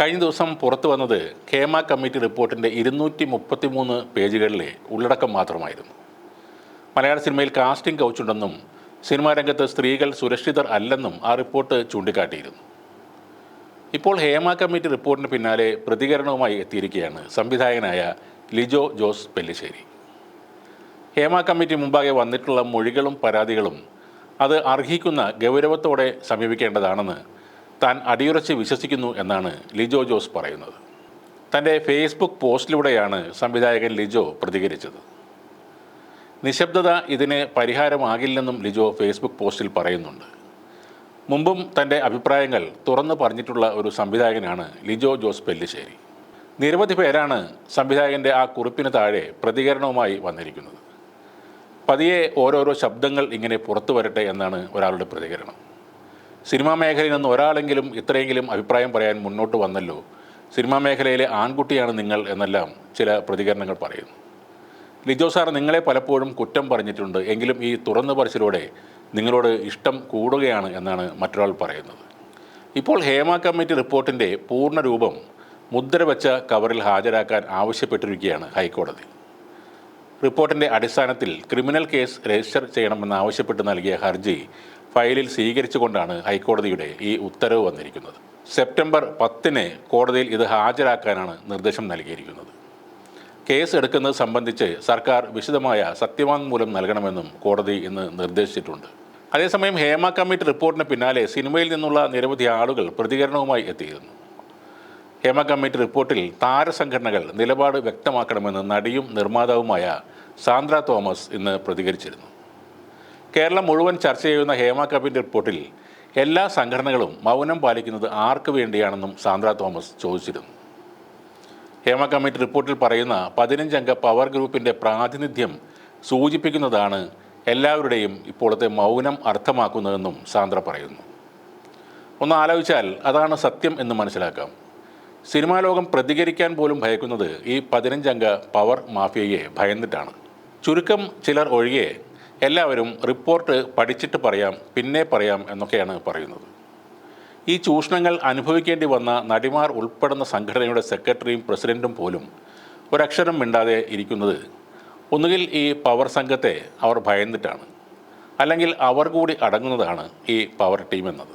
കഴിഞ്ഞ ദിവസം പുറത്തു വന്നത് കേമ കമ്മിറ്റി റിപ്പോർട്ടിന്റെ ഇരുന്നൂറ്റി മുപ്പത്തി മൂന്ന് പേജുകളിലെ ഉള്ളടക്കം മാത്രമായിരുന്നു. മലയാള സിനിമയിൽ കാസ്റ്റിംഗ് കൗച്ചുണ്ടെന്നും സിനിമാ രംഗത്ത് സ്ത്രീകൾ സുരക്ഷിതർ അല്ലെന്നും ആ റിപ്പോർട്ട് ചൂണ്ടിക്കാട്ടിയിരുന്നു. ഇപ്പോൾ ഹേമ കമ്മിറ്റി റിപ്പോർട്ടിന് പിന്നാലെ പ്രതികരണവുമായി എത്തിയിരിക്കുകയാണ് സംവിധായകനായ ലിജോ ജോസ് പെല്ലിശ്ശേരി. ഹേമ കമ്മിറ്റി മുമ്പാകെ വന്നിട്ടുള്ള മൊഴികളും പരാതികളും അത് അർഹിക്കുന്ന ഗൗരവത്തോടെ സമീപിക്കേണ്ടതാണെന്ന് താൻ അടിയുറച്ച് വിശ്വസിക്കുന്നു എന്നാണ് ലിജോ ജോസ് പറയുന്നത്. തന്റെ ഫേസ്ബുക്ക് പോസ്റ്റിലൂടെയാണ് സംവിധായകൻ ലിജോ പ്രതികരിച്ചത്. നിശബ്ദത ഇതിന് പരിഹാരമാകില്ലെന്നും ലിജോ ഫേസ്ബുക്ക് പോസ്റ്റിൽ പറയുന്നുണ്ട്. മുമ്പും തന്റെ അഭിപ്രായങ്ങൾ തുറന്നു പറഞ്ഞിട്ടുള്ള ഒരു സംവിധായകനാണ് ലിജോ ജോസ് പെല്ലിശ്ശേരി. നിരവധി പേരാണ് സംവിധായകന്റെ ആ കുറിപ്പിന് താഴെ പ്രതികരണവുമായി വന്നിരിക്കുന്നത്. പതിയെ ഓരോരോ ശബ്ദങ്ങൾ ഇങ്ങനെ പുറത്തു വരട്ടെ എന്നാണ് ഒരാളുടെ പ്രതികരണം. സിനിമാ മേഖലയിൽ നിന്ന് ഒരാളെങ്കിലും ഇത്രയെങ്കിലും അഭിപ്രായം പറയാൻ മുന്നോട്ട് വന്നല്ലോ. സിനിമാ മേഖലയിലെ ആൺകുട്ടിയാണ് നിങ്ങൾ എന്നെല്ലാം ചില പ്രതികരണങ്ങൾ പറയുന്നു. ലിജോ സാർ നിങ്ങളെ പലപ്പോഴും കുറ്റം പറഞ്ഞിട്ടുണ്ട്. എങ്കിലും ഈ തുറന്നു പറച്ചിലൂടെ നിങ്ങളോട് ഇഷ്ടം കൂടുകയാണ് എന്നാണ് മറ്റൊരാൾ പറയുന്നത്. ഇപ്പോൾ ഹേമ കമ്മിറ്റി റിപ്പോർട്ടിന്റെ പൂർണ രൂപം മുദ്ര വെച്ച കവറിൽ ഹാജരാക്കാൻ ആവശ്യപ്പെട്ടിരിക്കുകയാണ് ഹൈക്കോടതി. റിപ്പോർട്ടിന്റെ അടിസ്ഥാനത്തിൽ ക്രിമിനൽ കേസ് രജിസ്റ്റർ ചെയ്യണമെന്നാവശ്യപ്പെട്ട് നൽകിയ ഹർജി ഫയലിൽ സ്വീകരിച്ചുകൊണ്ടാണ് ഹൈക്കോടതിയുടെ ഈ ഉത്തരവ് വന്നിരിക്കുന്നത്. സെപ്റ്റംബർ പത്തിന് കോടതിയിൽ ഇത് ഹാജരാക്കാനാണ് നിർദ്ദേശം നൽകിയിരിക്കുന്നത്. കേസ് എടുക്കുന്നത് സംബന്ധിച്ച് സർക്കാർ വിശദമായ സത്യവാങ്മൂലം നൽകണമെന്നും കോടതി ഇന്ന് നിർദ്ദേശിച്ചിട്ടുണ്ട്. അതേസമയം ഹേമ കമ്മിറ്റി റിപ്പോർട്ടിന് പിന്നാലെ സിനിമയിൽ നിന്നുള്ള നിരവധി ആളുകൾ പ്രതികരണവുമായി എത്തിയിരുന്നു. ഹേമ കമ്മിറ്റി റിപ്പോർട്ടിൽ താരസംഘടനകൾ നിലപാട് വ്യക്തമാക്കണമെന്ന് നടിയും നിർമ്മാതാവുമായ സാന്ദ്ര തോമസ് ഇന്ന് പ്രതികരിച്ചിരുന്നു. കേരളം മുഴുവൻ ചർച്ച ചെയ്യുന്ന ഹേമ കമ്മിറ്റി റിപ്പോർട്ടിൽ എല്ലാ സംഘടനകളും മൗനം പാലിക്കുന്നത് ആർക്ക് വേണ്ടിയാണെന്നും സാന്ദ്ര തോമസ് ചോദിച്ചിരുന്നു. ഹേമ കമ്മിറ്റി റിപ്പോർട്ടിൽ പറയുന്ന പതിനഞ്ചംഗ പവർ ഗ്രൂപ്പിന്റെ പ്രാതിനിധ്യം സൂചിപ്പിക്കുന്നതാണ് എല്ലാവരുടെയും ഇപ്പോഴത്തെ മൗനം അർത്ഥമാക്കുന്നതെന്നും സാന്ദ്ര പറയുന്നു. ഒന്ന് ആലോചിച്ചാൽ അതാണ് സത്യം എന്ന് മനസ്സിലാക്കാം. സിനിമാ ലോകം പ്രതികരിക്കാൻ പോലും ഭയക്കുന്നത് ഈ പതിനഞ്ചംഗ പവർ മാഫിയയെ ഭയന്നിട്ടാണ്. ചുരുക്കം ചിലർ ഒഴികെ എല്ലാവരും റിപ്പോർട്ട് പഠിച്ചിട്ട് പറയാം പിന്നെ പറയാം എന്നൊക്കെയാണ് പറയുന്നത്. ഈ ചൂഷണങ്ങൾ അനുഭവിക്കേണ്ടി വന്ന നടിമാർ ഉൾപ്പെടുന്ന സംഘടനയുടെ സെക്രട്ടറിയും പ്രസിഡന്റും പോലും ഒരക്ഷരം മിണ്ടാതെ ഇരിക്കുന്നത് ഒന്നുകിൽ ഈ പവർ സംഘത്തെ അവർ ഭയന്നിട്ടാണ് അല്ലെങ്കിൽ അവർ കൂടി അടങ്ങുന്നതാണ് ഈ പവർ ടീം എന്നത്.